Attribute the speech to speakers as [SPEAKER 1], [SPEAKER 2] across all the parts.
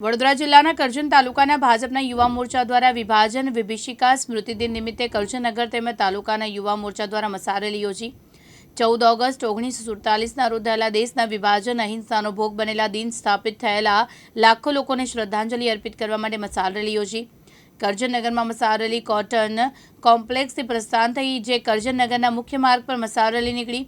[SPEAKER 1] વડોદરા જિલ્લાના કરજણ તાલુકાના ભાજપના યુવા મોરચા દ્વારા વિભાજન વિભીષિકા સ્મૃતિદિન નિમિત્તે કરજણનગર તેમજ તાલુકાના યુવા મોરચા દ્વારા મસારેલી યોજી. ચૌદ ઓગસ્ટ ઓગણીસો સુડતાલીસના રોજ થયેલા દેશના વિભાજન અહિંસાનો ભોગ બનેલા દિન સ્થાપિત થયેલા લાખો લોકોને શ્રદ્ધાંજલિ અર્પિત કરવા માટે મસારેલી યોજી. કરજણનગરમાં મસારેલી કોટન કોમ્પ્લેક્સથી પ્રસ્થાન થઈ, જે કરજણનગરના મુખ્ય માર્ગ પર મસારેલી નીકળી,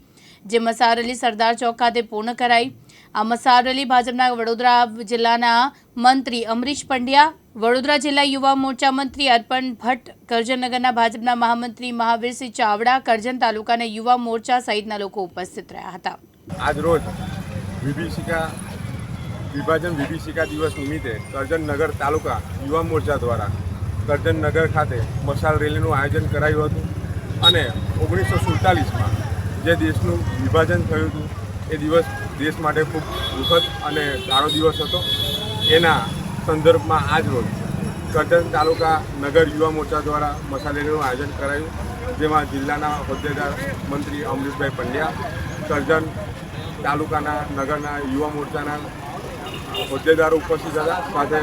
[SPEAKER 1] જે મસારેલી સરદાર ચોક ખાતે પૂર્ણ કરાઈ. આ મસારેલી ભાજપના વડોદરા જિલ્લાના મંત્રી અમરીશ પંડ્યા, વડોદરા જિલ્લા યુવા મોરચા મંત્રી અર્પણ ભટ્ટ, કરજણનગરના ભાજપના મહામંત્રી મહાવીરસિંહ ચાવડા, કરજણ તાલુકાના યુવા મોરચા સહિતના લોકો ઉપસ્થિત રહ્યા હતા.
[SPEAKER 2] આજ રોજ વિભીષિકા વિભાજન વિભીષિકા દિવસ નિમિત્તે કરજણનગર તાલુકા યુવા મોરચા દ્વારા કરજણનગર ખાતે મશાલ રેલીનું આયોજન કરાયું હતું અને ઓગણીસો સુડતાલીસમાં જે દેશનું વિભાજન થયું હતું એ દિવસ દેશ માટે ખૂબ દુઃખદ અને સારો દિવસ હતો. એના સંદર્ભમાં આજ રોજ કરજણ તાલુકા નગર યુવા મોરચા દ્વારા મસાલેનું આયોજન કરાયું, જેમાં જિલ્લાના હોદ્દેદાર મંત્રી અમરીશભાઈ પંડ્યા, કરજણ તાલુકાના નગરના યુવા મોરચાના હોદ્દેદારો ઉપસ્થિત હતા, સાથે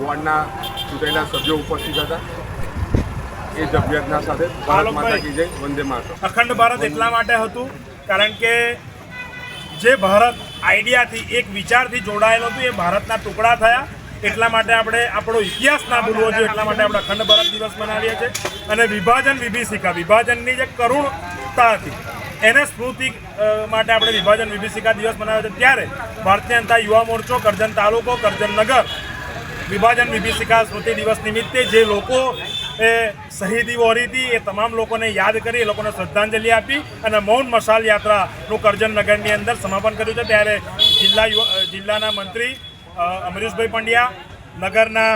[SPEAKER 2] વોર્ડના ચૂંટાયેલા સભ્યો ઉપસ્થિત હતા. એ જબિયતના સાથે ભારત માતા કી જય, વંદે માતા
[SPEAKER 3] અખંડ ભારત એટલા માટે હતું, કારણ કે જે ભારત આઈડિયાથી એક વિચારથી જોડાયેલું હતું, એ ભારતના ટુકડા થયા. એટલા માટે આપણે આપણો ઇતિહાસ ના ભૂલવો જોઈએ, એટલા માટે આપણે અખંડ ભારત દિવસ મનાવીએ છીએ. અને વિભાજન વિભીષિકા, વિભાજનની જે કરુણતા હતી, એને સ્મૃતિ માટે આપણે વિભાજન વિભીષિકા દિવસ મનાવ્યો છે. ત્યારે ભારતીય જનતા યુવા મોરચો, કરજણ તાલુકો, કરજણ નગર, વિભાજન વિભીષિકા સ્મૃતિ દિવસ નિમિત્તે જે લોકો એ શહીદી વહોરી હતી એ તમામ લોકોને યાદ કરી એ લોકોને શ્રદ્ધાંજલિ આપી અને મૌન મશાલ યાત્રાનું કરજણ નગરની અંદર સમાપન કર્યું છે. ત્યારે જિલ્લા જિલ્લાના મંત્રી અમરીશભાઈ પંડ્યા, નગરના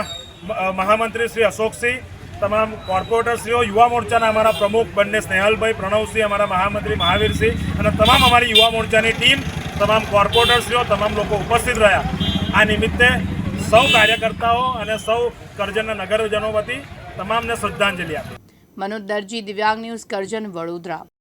[SPEAKER 3] મહામંત્રી શ્રી અશોકસિંહ, તમામ કોર્પોરેટરશ્રીઓ, યુવા મોરચાના અમારા પ્રમુખ બંને સ્નેહલભાઈ, પ્રણવસિંહ, અમારા મહામંત્રી મહાવીરસિંહ અને તમામ અમારી યુવા મોરચાની ટીમ, તમામ કોર્પોરેટરશ્રીઓ, તમામ લોકો ઉપસ્થિત રહ્યા. આ નિમિત્તે સૌ કાર્યકર્તાઓ અને સૌ કરજણના નગરજનો વતી તમામને શ્રદ્ધાંજલિ આપી
[SPEAKER 1] મનોજ દરજી દિવ્યાંગ ન્યૂઝ કરજણ વડોદરા.